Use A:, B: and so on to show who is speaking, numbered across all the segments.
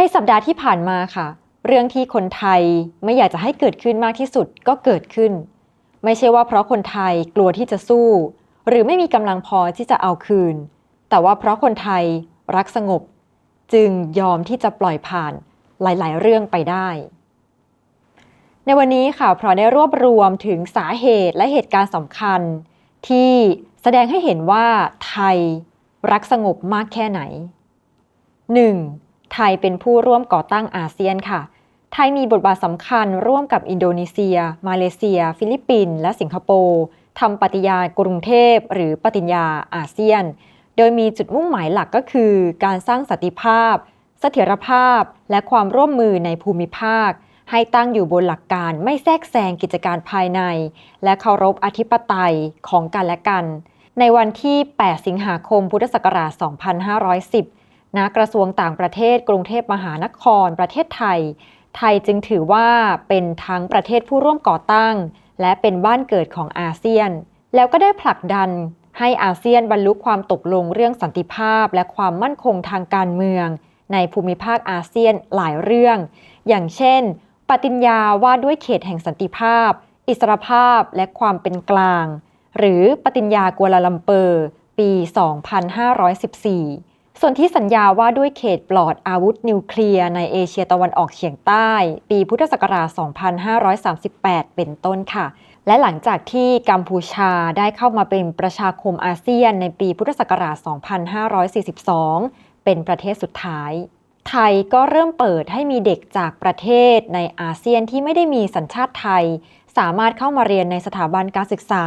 A: ในสัปดาห์ที่ผ่านมาค่ะ เรื่องที่คนไทยไม่อยากจะให้เกิดขึ้นมากที่สุดก็เกิดขึ้น ไม่ใช่ว่าเพราะคนไทยกลัวที่จะสู้ หรือไม่มีกำลังพอที่จะเอาคืน แต่ว่าเพราะคนไทยรักสงบ จึงยอมที่จะปล่อยผ่านหลาย ๆ เรื่องไปได้ ในวันนี้ค่ะเพราะได้รวบรวมถึงสาเหตุและเหตุการณ์สำคัญ ที่แสดงให้เห็นว่าไทยรักสงบมากแค่ไหน 1. ไทยเป็นผู้ร่วมก่อตั้งอาเซียนค่ะ ไทยมีบทบาทสำคัญร่วมกับอินโดนีเซีย มาเลเซีย ฟิลิปปินส์และสิงคโปร์ทำปฏิญาณกรุงเทพ หรือปฏิญญาอาเซียน โดยมีจุดมุ่งหมายหลักก็คือ การสร้างสันติภาพ เสถียรภาพ และความร่วมมือในภูมิภาค ให้ตั้งอยู่บนหลักการไม่แทรกแซงกิจการภายใน และเคารพอธิปไตยของกันและกัน ในวันที่ 8 สิงหาคม พุทธศักราช 2510 ณกระทรวงต่างประเทศ กรุงเทพมหานคร ประเทศไทย ไทยจึงถือว่าเป็นทั้งประเทศผู้ร่วมก่อตั้ง และเป็นบ้านเกิดของอาเซียน แล้วก็ได้ผลักดันให้อาเซียนบรรลุความตกลงเรื่องสันติภาพ และความมั่นคงทางการเมือง ในภูมิภาคอาเซียนหลายเรื่อง อย่างเช่น ปฏิญญาว่าด้วยเขตแห่งสันติภาพ อิสรภาพและความเป็นกลาง หรือปฏิญญากัวลาลัมเปอร์ ปี 2514 ส่วนที่สัญญาว่าด้วยเขตปลอดอาวุธนิวเคลียร์ในเอเชียตะวันออกเฉียงใต้ ปีพุทธศักราช 2538 เป็นต้นค่ะ และหลังจากที่กัมพูชาได้เข้ามาเป็นประชาคมอาเซียนในปีพุทธศักราช 2542 เป็นประเทศสุดท้าย ไทยก็เริ่มเปิดให้มีเด็กจากประเทศในอาเซียนที่ไม่ได้มีสัญชาติไทย สามารถเข้ามาเรียนในสถาบันการศึกษา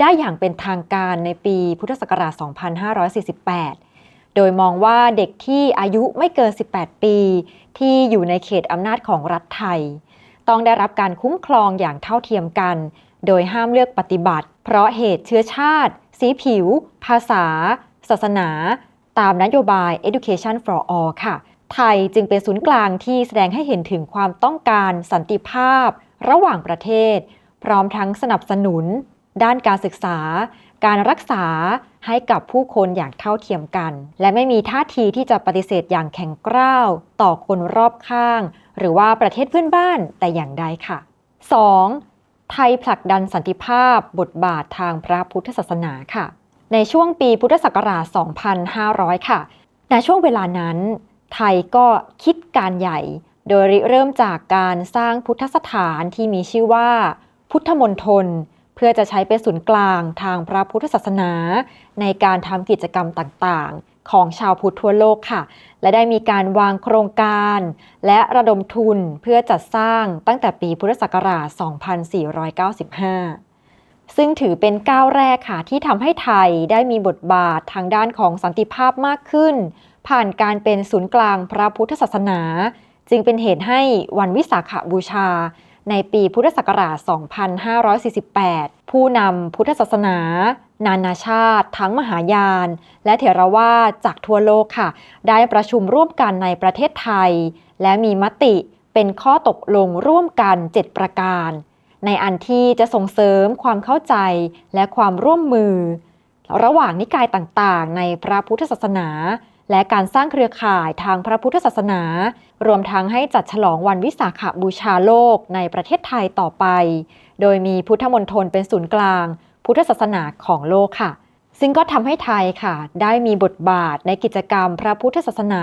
A: ได้อย่างเป็นทางการในปีพุทธศักราช 2548 โดยมองว่าเด็กที่อายุไม่เกิน 18 ปี ที่อยู่ในเขตอำนาจของรัฐไทย ต้องได้รับการคุ้มครองอย่างเท่าเทียมกัน โดยห้ามเลือกปฏิบัติ เพราะเหตุเชื้อชาติ สีผิว ภาษา ศาสนา ตามนโยบาย Education for All ค่ะ ไทยจึงเป็นศูนย์กลางที่แสดงให้เห็นถึงความต้องการสันติภาพ ระหว่างประเทศ พร้อมทั้งสนับสนุน ด้านการศึกษา การรักษา ให้กับผู้คนอย่างเท่าเทียมกัน และไม่มีท่าทีที่จะปฏิเสธอย่างแข็งกร้าว ต่อคนรอบข้าง หรือว่าประเทศเพื่อนบ้านแต่อย่างใดค่ะ 2. ไทยผลักดันสันติภาพบทบาททางพระพุทธศาสนาค่ะ ในช่วงปีพุทธศักราช 2500 ค่ะ ในช่วงเวลานั้น ไทยก็คิดการใหญ่ โดยริเริ่มจากการสร้างพุทธสถานที่มีชื่อว่า พุทธมณฑล เพื่อจะใช้เป็นศูนย์กลางทางพระพุทธศาสนา ในการทำกิจกรรมต่างๆ ของชาวพุทธทั่วโลกค่ะ และได้มีการวางโครงการ และระดมทุนเพื่อจัดสร้างตั้งแต่ปีพุทธศักราช 2495ซึ่งถือเป็นก้าวแรกค่ะ ที่ทำให้ไทยได้มีบทบาททางด้านของสันติภาพมากขึ้น ผ่านการเป็นศูนย์กลางพระพุทธศาสนา จึงเป็นเหตุให้วันวิสาขบูชา ในปีพุทธศักราช 2548 ผู้นำพุทธศาสนา นานาชาติ ทั้งมหายาน และเถรวาทจากทั่วโลกค่ะ ได้ประชุมร่วมกันในประเทศไทย และมีมติเป็นข้อตกลงร่วมกัน 7 ประการ ในอันที่จะส่งเสริมความเข้าใจและความร่วมมือ ระหว่างนิกายต่างๆ ในพระพุทธศาสนา และการสร้างเครือข่ายทางพระพุทธศาสนา รวมทั้งให้จัดฉลองวันวิสาขบูชาโลกในประเทศไทยต่อไป โดยมีพุทธมณฑลเป็นศูนย์กลาง พุทธศาสนาของโลกค่ะ ซึ่งก็ทำให้ไทยค่ะ ได้มีบทบาทในกิจกรรมพระพุทธศาสนา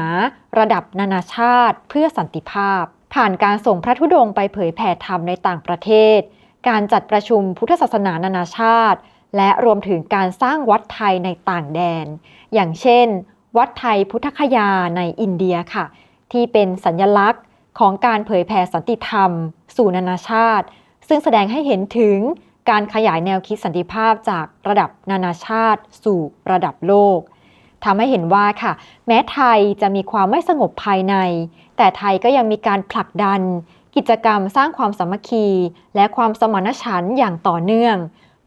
A: ระดับนานาชาติเพื่อสันติภาพ ผ่านการส่งพระธุดงค์ไปเผยแผ่ธรรมในต่างประเทศ การจัดประชุมพุทธศาสนานานาชาติและรวมถึงการสร้างวัดไทยในต่างแดน อย่างเช่น วัดไทยพุทธคยาในอินเดียค่ะ ที่เป็นสัญญลักษณ์ของการเผยแผ่สันติธรรม สู่นานาชาติ ซึ่งแสดงให้เห็นถึงการขยายแนวคิดสันติภาพจากระดับนานาชาติ สู่ระดับโลกทำให้เห็นว่าค่ะ แม้ไทยจะมีความไม่สงบภายใน แต่ไทยก็ยังมีการผลักดัน กิจกรรมสร้างความสามัคคี และความสมานฉันท์อย่างต่อเนื่อง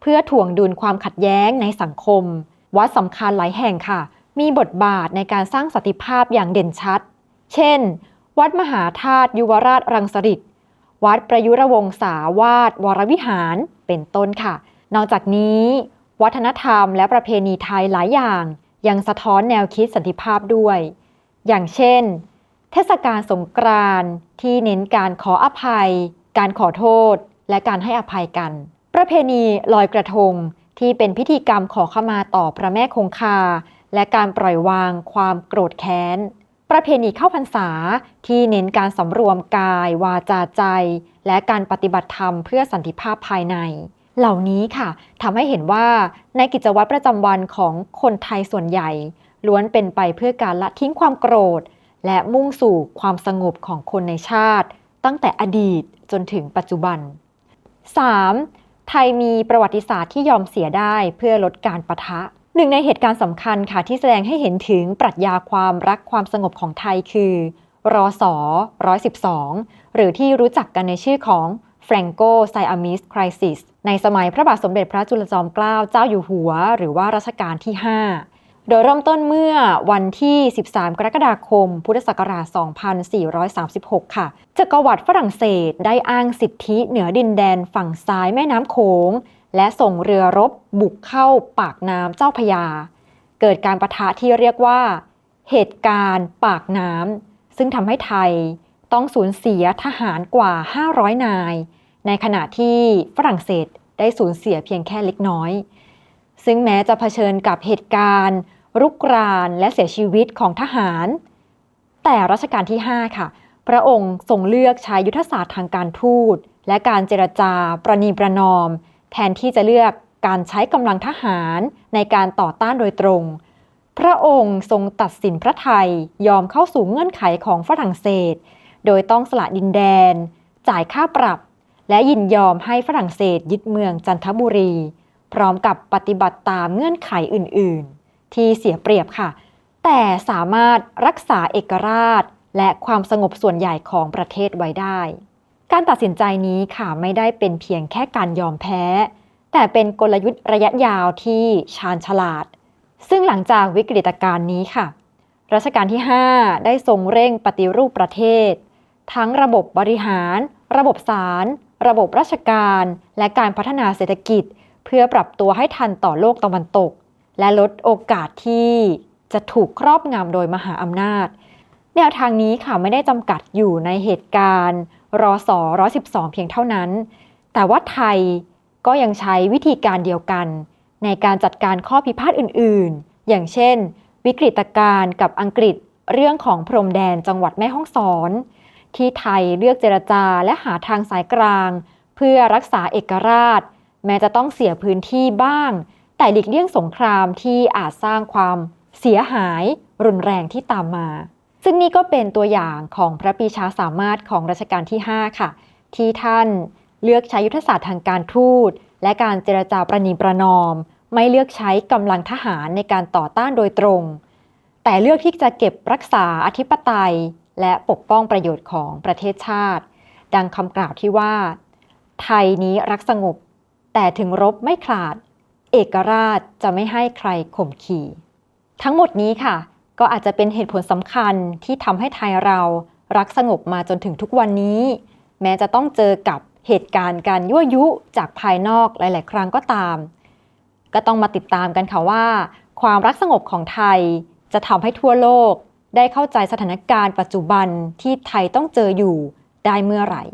A: เพื่อถ่วงดุลความขัดแย้งในสังคม วัดสำคัญหลายแห่งค่ะ มีบทบาทในการสร้างสันติภาพอย่างเด่นชัด เช่น วัดมหาธาตุยุวราชรังสฤษวัดประยุรวงศาวาสวรวิหาร เป็นต้นค่ะ นอกจากนี้ วัฒนธรรมและประเพณีไทยหลายอย่าง ยังสะท้อนแนวคิดสันติภาพด้วย อย่างเช่น เทเทศกาลสงกรานต์ที่เน้นการขออภัย การขอโทษ และการให้อภัยกัน ประเพณีลอยกระทงที่เป็นพิธีกรรมขอขมาต่อพระแม่คงคา และการปล่อยวางความโกรธแค้น ประเพณีเข้าพรรษาที่เน้นการสำรวมกาย วาจาใจ และการปฏิบัติธรรมเพื่อสันติภาพภายใน เหล่านี้ค่ะทำให้เห็นว่าในกิจวัตรประจำวันของคนไทยส่วนใหญ่ ล้วนเป็นไปเพื่อการละทิ้งความโกรธ และมุ่งสู่ความสงบของคนในชาติ ตั้งแต่อดีตจนถึงปัจจุบัน 3. ไทยมีประวัติศาสตร์ที่ยอมเสียได้เพื่อลดการประทะ หนึ่งในเหตุการณ์สำคัญค่ะที่แสดงให้เห็นถึงปรัชญาความรักความสงบของไทยคือ รอสอ112หรือที่รู้จักกันในชื่อของแฟรงโกไซอามิสคริสิสในสมัยพระบาทสมเด็จพระจุลจอมเกล้าเจ้าอยู่หัว หรือว่ารัชกาลที่ 5 โดยเริ่มต้นเมื่อวันที่ 13 กรกฎาคม พุทธศักราช 2436 ค่ะจักรวรรดิฝรั่งเศสได้อ้างสิทธิเหนือดินแดนฝั่งซ้ายแม่น้ำโขง และส่งเรือรบบุกเข้าปากน้ำเจ้าพยา เกิดการประทะที่เรียกว่า เหตุการณ์ปากน้ำซึ่งทำให้ไทยต้องสูญเสียทหารกว่า 500 นาย ในขณะที่ฝรั่งเศสได้สูญเสียเพียงแค่เล็กน้อย ซึ่งแม้จะเผชิญกับเหตุการณ์ รุกรานและเสียชีวิตของทหาร แต่รัชกาลที่ 5 ค่ะ พระองค์ทรงเลือกใช้ยุทธศาสตร์ทางการทูต และการเจรจาประนีประนอม แทนที่จะเลือกการใช้กำลังทหารในการต่อต้านโดยตรง พระองค์ทรงตัดสินพระไทยยอมเข้าสู่เงื่อนไขของฝรั่งเศส โดยต้องสละดินแดน จ่ายค่าปรับ และยินยอมให้ฝรั่งเศสยึดเมืองจันทบุรี พร้อมกับปฏิบัติตามเงื่อนไขอื่น ๆ ที่เสียเปรียบค่ะ แต่สามารถรักษาเอกราช และความสงบส่วนใหญ่ของประเทศไว้ได้ การตัดสินใจนี้ค่ะไม่ได้เป็นเพียงแค่การยอมแพ้ แต่เป็นกลยุทธ์ระยะยาวที่ชาญฉลาด ซึ่งหลังจากวิกฤตการณ์นี้ค่ะรัชกาลที่ 5 ได้ทรงเร่งปฏิรูปประเทศ ทั้งระบบบริหาร ระบบศาลระบบราชการ และการพัฒนาเศรษฐกิจ เพื่อปรับตัวให้ทันต่อโลกตะวันตก และลดโอกาสที่จะถูกครอบงำโดยมหาอำนาจ แนวทางนี้ค่ะไม่ได้จำกัดอยู่ในเหตุการณ์รอสอ112เพียงเท่านั้น แต่ว่าไทยก็ยังใช้วิธีการเดียวกัน ในการจัดการข้อพิพาทอื่นๆ อย่างเช่น วิกฤตการณ์กับอังกฤษเรื่องของพรมแดนจังหวัดแม่ฮ่องสอน ที่ไทยเลือกเจรจาและหาทางสายกลาง เพื่อรักษาเอกราช แม้จะต้องเสียพื้นที่บ้าง แต่หลีกเลี่ยงสงครามที่อาจสร้างความเสียหายรุนแรงที่ตามมา ซึ่งนี่ก็เป็นตัวอย่างของพระปีชาสามารถของรัชกาลที่ 5 ค่ะ ที่ท่านเลือกใช้ยุทธศาสตร์ทางการทูต และการเจรจาประนีประนอม ไม่เลือกใช้กำลังทหารในการต่อต้านโดยตรง แต่เลือกที่จะเก็บรักษาอธิปไตย และปกป้องประโยชน์ของประเทศชาติ ดังคำกล่าวที่ว่า ไทยนี้รักสงบ แต่ถึงรบไม่ขาด เอกราชจะไม่ให้ใครข่มขี่ ทั้งหมดนี้ค่ะ ก็อาจจะเป็นเหตุผลสำคัญที่ทำให้ไทยเรารักสงบมาจนถึงทุกวันนี้ แม้จะต้องเจอกับเหตุการณ์การยั่วยุจากภายนอกหลาย ๆ ครั้งก็ตาม ก็ต้องมาติดตามกันค่ะว่า ความรักสงบของไทยจะทำให้ทั่วโลกได้เข้าใจสถานการณ์ปัจจุบันที่ไทยต้องเจออยู่ได้เมื่อไหร่